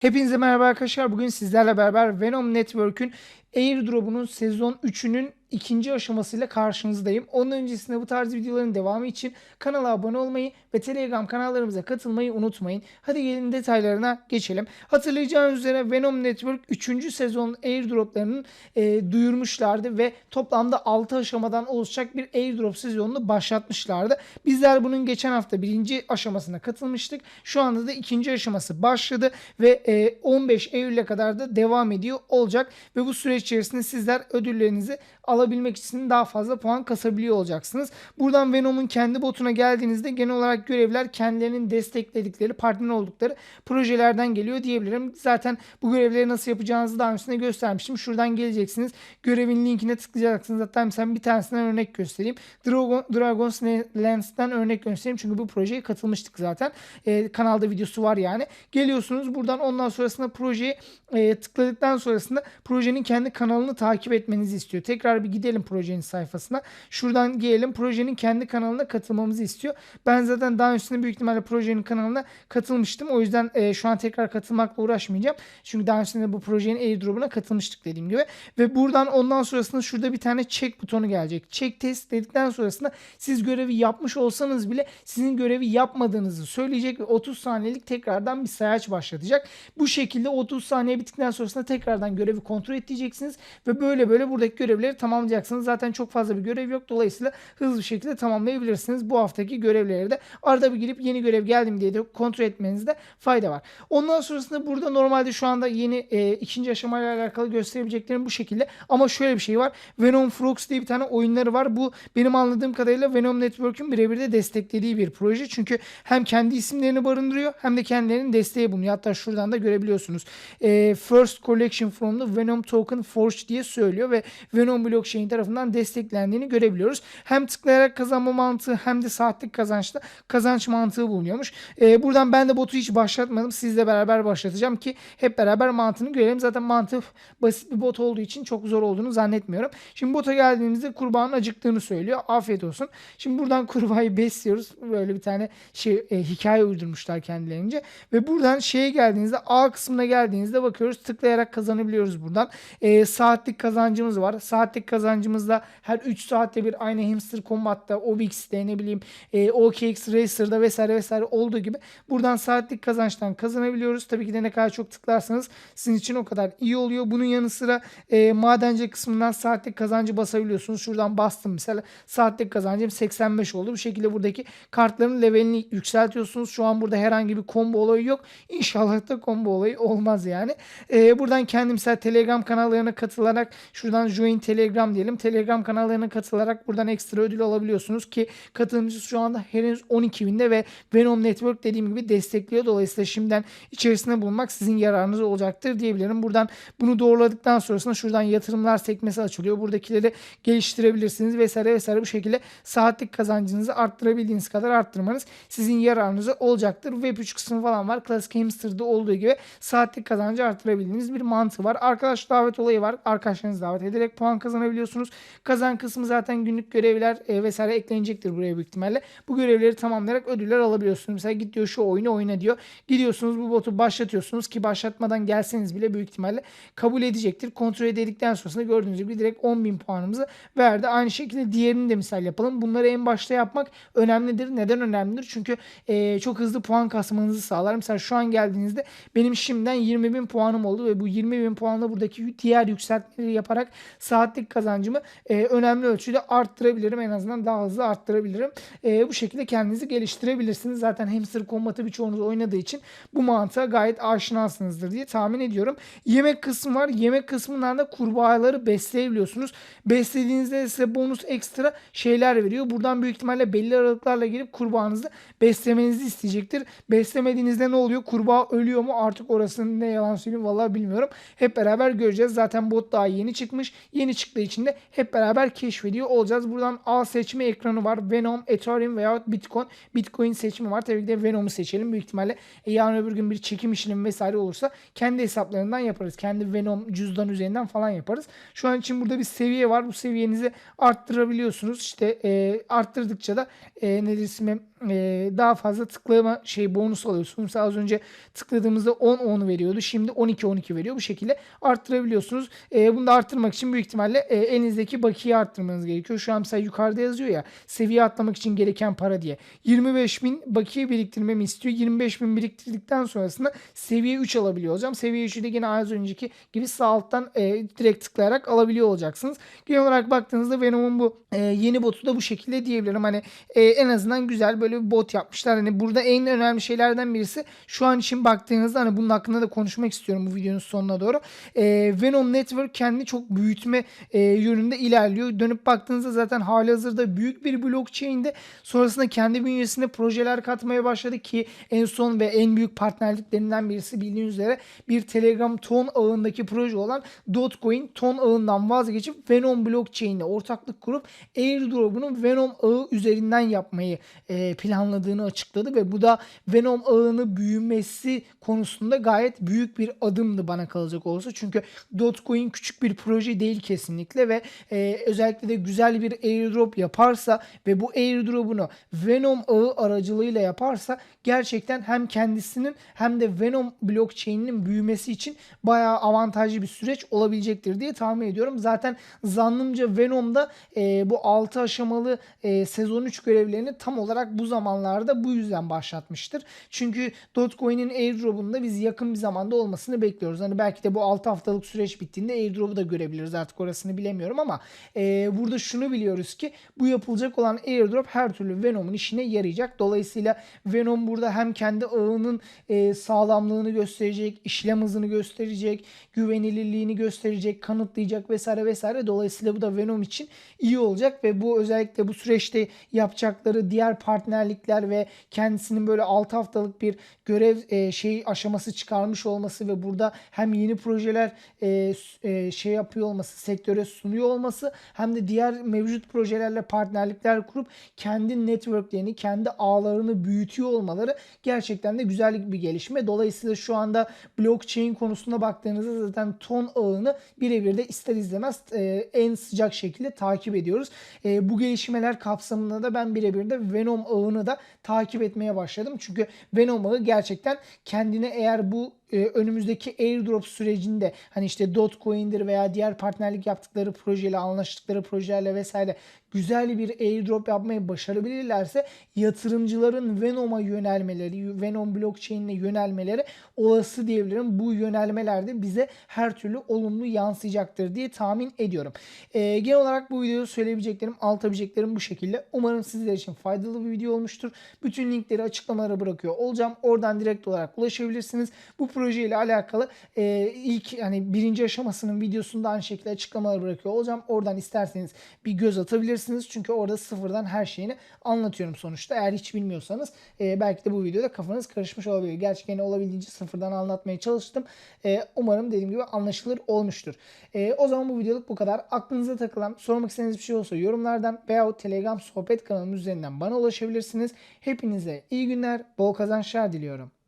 Hepinize merhaba arkadaşlar. Bugün sizlerle beraber Venom Network'ün Airdrop'unun sezon 3'ünün ikinci aşamasıyla karşınızdayım. Onun öncesinde bu tarz videoların devamı için kanala abone olmayı ve Telegram kanallarımıza katılmayı unutmayın. Hadi gelin detaylarına geçelim. Hatırlayacağınız üzere Venom Network 3. sezon airdroplarının e, duyurmuşlardı ve toplamda 6 aşamadan oluşacak bir airdrop sezonunu başlatmışlardı. Bizler bunun geçen hafta birinci aşamasına katılmıştık. Şu anda da ikinci aşaması başladı ve e, 15 Eylül'e kadar da devam ediyor olacak ve bu süreç içerisinde sizler ödüllerinizi alabilmek için daha fazla puan kasabiliyor olacaksınız. Buradan Venom'un kendi botuna geldiğinizde genel olarak görevler kendilerinin destekledikleri, partner oldukları projelerden geliyor diyebilirim. Zaten bu görevleri nasıl yapacağınızı daha öncesinde göstermiştim. Şuradan geleceksiniz. Görevin linkine tıklayacaksınız. Hatta mesela bir tanesinden örnek göstereyim. Dragon, Dragon's Lands'ten örnek göstereyim. Çünkü bu projeye katılmıştık zaten. Ee, kanalda videosu var yani. Geliyorsunuz buradan ondan sonrasında projeyi e, tıkladıktan sonrasında projenin kendi kanalını takip etmenizi istiyor. Tekrar bir gidelim projenin sayfasına. Şuradan gelelim. Projenin kendi kanalına katılmamızı istiyor. Ben zaten daha öncesinde büyük ihtimalle projenin kanalına katılmıştım. O yüzden e, şu an tekrar katılmakla uğraşmayacağım. Çünkü daha öncesinde bu projenin airdrop'una katılmıştık dediğim gibi. Ve buradan ondan sonrasında şurada bir tane check butonu gelecek. Check test dedikten sonrasında siz görevi yapmış olsanız bile sizin görevi yapmadığınızı söyleyecek ve 30 saniyelik tekrardan bir sayaç başlatacak. Bu şekilde 30 saniye bittikten sonrasında tekrardan görevi kontrol edeceksiniz ve böyle böyle buradaki görevleri tamamlayacaksınız. Zaten çok fazla bir görev yok. Dolayısıyla hızlı bir şekilde tamamlayabilirsiniz. Bu haftaki görevleri de arada bir girip yeni görev geldi mi diye de kontrol etmenizde fayda var. Ondan sonrasında burada normalde şu anda yeni e, ikinci aşamayla alakalı gösterebileceklerim bu şekilde. Ama şöyle bir şey var. Venom Frogs diye bir tane oyunları var. Bu benim anladığım kadarıyla Venom Network'ün birebir de desteklediği bir proje. Çünkü hem kendi isimlerini barındırıyor hem de kendilerinin desteği bulunuyor. Hatta şuradan da görebiliyorsunuz. E, First Collection from the Venom Token Forge diye söylüyor ve Venom Blockchain tarafından desteklendiğini görebiliyoruz. Hem tıklayarak kazanma mantığı hem de saatlik kazançta kazanç mantığı bulunuyormuş. E, buradan ben de botu hiç başlatmadım. Sizle beraber başlatacağım ki hep beraber mantığını görelim. Zaten mantığı basit bir bot olduğu için çok zor olduğunu zannetmiyorum. Şimdi bota geldiğimizde kurbağanın acıktığını söylüyor. Afiyet olsun. Şimdi buradan kurbağayı besliyoruz. Böyle bir tane şey e, hikaye uydurmuşlar kendilerince. Ve buradan şeye geldiğinizde A kısmına geldiğinizde bakıyoruz. Tıklayarak kazanabiliyoruz buradan. E, saatlik kazancımız var. Saatlik kazancımızda her 3 saatte bir aynı Hamster Combat'ta, Obix'te ne bileyim e, OKX Racer'da vesaire vesaire olduğu gibi buradan saatlik kazançtan kazanabiliyoruz. Tabii ki de ne kadar çok tıklarsanız sizin için o kadar iyi oluyor. Bunun yanı sıra e, madenci kısmından saatlik kazancı basabiliyorsunuz. Şuradan bastım mesela saatlik kazancım 85 oldu. Bu şekilde buradaki kartların levelini yükseltiyorsunuz. Şu an burada herhangi bir combo olayı yok. İnşallah da combo olayı olmaz yani. E, buradan kendi mesela Telegram kanallarına katılarak şuradan join Telegram diyelim. Telegram kanallarına katılarak buradan ekstra ödül alabiliyorsunuz ki katılımcısı şu anda henüz 12 binde ve Venom Network dediğim gibi destekliyor. Dolayısıyla şimdiden içerisinde bulunmak sizin yararınız olacaktır diyebilirim. Buradan bunu doğruladıktan sonrasında şuradan yatırımlar sekmesi açılıyor. Buradakileri geliştirebilirsiniz vesaire vesaire bu şekilde saatlik kazancınızı arttırabildiğiniz kadar arttırmanız sizin yararınıza olacaktır. Web 3 kısmı falan var. Classic Hamster'da olduğu gibi saatlik kazancı arttırabildiğiniz bir mantığı var. Arkadaş davet olayı var. Arkadaşlarınızı davet ederek puan kazanabiliyorsunuz. Kazan kısmı zaten günlük görevler e, vesaire eklenecektir buraya büyük ihtimalle. Bu görevleri tamamlayarak ödüller alabiliyorsunuz. Mesela git diyor şu oyunu oyna diyor. Gidiyorsunuz bu botu başlatıyorsunuz ki başlatmadan gelseniz bile büyük ihtimalle kabul edecektir. Kontrol edildikten sonrasında gördüğünüz gibi direkt 10.000 puanımızı verdi. Aynı şekilde diğerini de misal yapalım. Bunları en başta yapmak önemlidir. Neden önemlidir? Çünkü e, çok hızlı puan kasmanızı sağlar. Mesela şu an geldiğinizde benim şimdiden 20.000 puanım oldu ve bu 20.000 puanla buradaki diğer yükseltmeleri yaparak saatlik kazancımı e, önemli ölçüde arttırabilirim. En azından daha hızlı arttırabilirim. E, bu şekilde kendinizi geliştirebilirsiniz. Zaten Hamster Combat'ı birçoğunuz oynadığı için bu mantığa gayet aşinasınızdır diye tahmin ediyorum. Yemek kısmı var. Yemek kısmından da kurbağaları besleyebiliyorsunuz. Beslediğinizde size bonus ekstra şeyler veriyor. Buradan büyük ihtimalle belli aralıklarla gelip kurbağanızı beslemenizi isteyecektir. Beslemediğinizde ne oluyor? Kurbağa ölüyor mu? Artık orasını ne yalan söyleyeyim vallahi bilmiyorum. Hep beraber göreceğiz. Zaten bot daha yeni çıkmış. Yeni çıktığı içinde hep beraber keşfediyor olacağız. Buradan A seçme ekranı var. Venom, Ethereum veya Bitcoin. Bitcoin seçimi var. Tabii ki de Venom'u seçelim. Büyük ihtimalle e, yarın öbür gün bir çekim işlemi vesaire olursa kendi hesaplarından yaparız. Kendi Venom cüzdan üzerinden falan yaparız. Şu an için burada bir seviye var. Bu seviyenizi arttırabiliyorsunuz. İşte e, arttırdıkça da e, nedir ismi e, daha fazla tıklama şey bonus alıyorsunuz. Mesela az önce tıkladığımızda 10 10 veriyordu. Şimdi 12 12 veriyor. Bu şekilde arttırabiliyorsunuz. E, bunu da arttırmak için büyük ihtimalle e, elinizdeki bakiye arttırmanız gerekiyor. Şu an mesela yukarıda yazıyor ya seviye atlamak için gereken para diye. 25 bin bakiye biriktirmemi istiyor. 25 bin biriktirdikten sonrasında seviye 3 alabiliyor olacağım. Seviye 3'ü de yine az önceki gibi sağ alttan e, direkt tıklayarak alabiliyor olacaksınız. Genel olarak baktığınızda Venom'un bu e, yeni botu da bu şekilde diyebilirim. Hani e, en azından güzel böyle bir bot yapmışlar. Hani burada en önemli şeylerden birisi şu an için baktığınızda hani bunun hakkında da konuşmak istiyorum bu videonun sonuna doğru. E, Venom Network kendi çok büyütme e, yönünde ilerliyor. Dönüp baktığınızda zaten hali hazırda büyük bir blockchain'de sonrasında kendi bünyesinde projeler katmaya başladı ki en son ve en büyük partnerliklerinden birisi bildiğiniz üzere bir Telegram ton ağındaki proje olan Dogecoin ton ağından vazgeçip Venom blockchain'le ortaklık kurup airdrop'unu Venom ağı üzerinden yapmayı e, planladığını açıkladı ve bu da Venom ağını büyümesi konusunda gayet büyük bir adımdı bana kalacak olsa. Çünkü Dogecoin küçük bir proje değil kesinlikle ve e, özellikle de güzel bir airdrop yaparsa ve bu airdrop'unu Venom ağı aracılığıyla yaparsa gerçekten hem kendisinin hem de Venom blockchain'inin büyümesi için bayağı avantajlı bir süreç olabilecektir diye tahmin ediyorum. Zaten zannımca Venom'da e, bu 6 aşamalı e, sezon 3 görevlerini tam olarak bu zamanlarda bu yüzden başlatmıştır. Çünkü Dogecoin'in airdrop'unda biz yakın bir zamanda olmasını bekliyoruz. Hani belki de bu 6 haftalık süreç bittiğinde airdrop'u da görebiliriz artık orasını bilemiyorum ama e, burada şunu biliyoruz ki bu yapılacak olan airdrop her türlü Venom'un işine yarayacak. Dolayısıyla Venom burada hem kendi ağının e, sağlamlığını gösterecek, işlem hızını gösterecek, güvenilirliğini gösterecek, kanıtlayacak vesaire vesaire. Dolayısıyla bu da Venom için iyi olacak ve bu özellikle bu süreçte yapacakları diğer partnerlikler ve kendisinin böyle 6 haftalık bir görev e, şey aşaması çıkarmış olması ve burada hem yeni projeler e, e, şey yapıyor olması, sektöre sunuyor olması hem de diğer mevcut projelerle partnerlikler kurup kendi networklerini, kendi ağlarını büyütüyor olmaları gerçekten de güzel bir gelişme. Dolayısıyla şu anda blockchain konusunda baktığınızda zaten ton ağını birebir de ister izlemez e, en sıcak şekilde takip ediyoruz. E, bu gelişmeler kapsamında da ben birebir de Venom ağını da takip etmeye başladım. Çünkü Venom ağı gerçekten kendine eğer bu e, önümüzdeki airdrop sürecinde hani işte Dogecoin'dir veya diğer partnerlik yaptıkları projeyle anlaştıkları projelerle vesaire güzel bir airdrop yapmayı başarabilirlerse yatırımcıların Venom'a yönelmeleri, Venom blockchain'ine yönelmeleri olası diyebilirim. Bu yönelmelerde bize her türlü olumlu yansıyacaktır diye tahmin ediyorum. E, genel olarak bu videoda söyleyebileceklerim, anlatabileceklerim bu şekilde. Umarım sizler için faydalı bir video olmuştur. Bütün linkleri açıklamalara bırakıyor olacağım. Oradan direkt olarak ulaşabilirsiniz. Bu proje ile alakalı e, ilk hani birinci aşamasının videosunu da aynı şekilde açıklamalara bırakıyor olacağım. Oradan isterseniz bir göz atabilirsiniz. Çünkü orada sıfırdan her şeyini anlatıyorum sonuçta. Eğer hiç bilmiyorsanız e, belki de bu videoda kafanız karışmış olabilir. Gerçekten olabildiğince sıfırdan anlatmaya çalıştım. E, umarım dediğim gibi anlaşılır olmuştur. E, o zaman bu videoluk bu kadar. Aklınıza takılan, sormak istediğiniz bir şey olsa yorumlardan veya Telegram sohbet kanalımız üzerinden bana ulaşabilirsiniz. Hepinize iyi günler, bol kazançlar diliyorum.